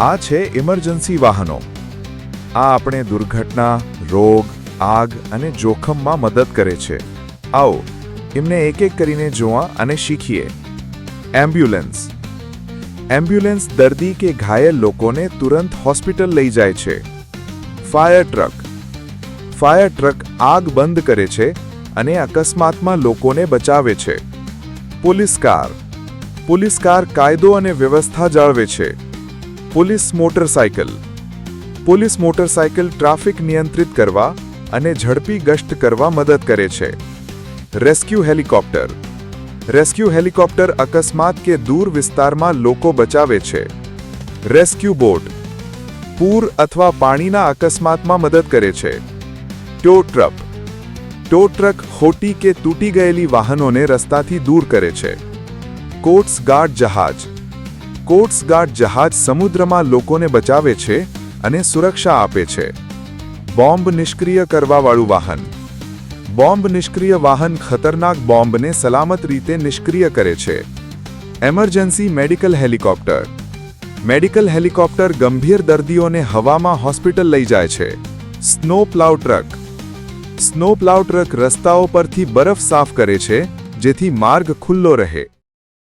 આ છે ઇમરજન્સી વાહનો. આ આપણે દુર્ઘટના, રોગ, આગ અને જોખમમાં મદદ કરે છે. આવો, એમને એક એક કરીને જોવા અને શીખીએ. એમ્બ્યુલન્સ. એમ્બ્યુલન્સ દર્દી કે ઘાયલ લોકોને તુરંત હોસ્પિટલ લઈ જાય છે. Fire truck. ફાયર ટ્રક આગ બંધ કરે છે અને અકસ્માતમાં લોકોને બચાવે છે. Police car. પોલીસ કાર કાયદો અને વ્યવસ્થા જાળવે છે. Police motorcycle. Police motorcycle traffic નિયંત્રિત કરવા અને ઝડપી ગશ્ત કરવા મદદ કરે છે. Rescue helicopter. રેસ્ક્યુ હેલિકોપ્ટર અકસ્માત કે દૂર વિસ્તારમાં લોકો બચાવે છે. Rescue boat. પૂર અથવા પાણીના અકસ્માતમાં મદદ કરે છે. ટો ટ્રક. ટો ટ્રક ખોટી કે તૂટી ગયેલી વાહનોને રસ્તાથી દૂર કરે છે. કોટ્સ ગાર્ડ જહાજ. કોટ્સ ગાર્ડ જહાજ સમુદ્રમાં લોકોને બચાવે છે અને સુરક્ષા આપે છે. બોમ્બ નિષ્ક્રિય કરવાવાળું વાહન. બોમ્બ નિષ્ક્રિય વાહન ખતરનાક બોમ્બને સલામત રીતે નિષ્ક્રિય કરે છે. Emergency medical helicopter medical helicopter ગંભીર દર્દીઓને હવામાં હોસ્પિટલ લઈ જાય છે. Snow plough truck snow plough truck રસ્તાઓ પરથી બરફ સાફ કરે છે, જેથી માર્ગ ખુલ્લો રહે.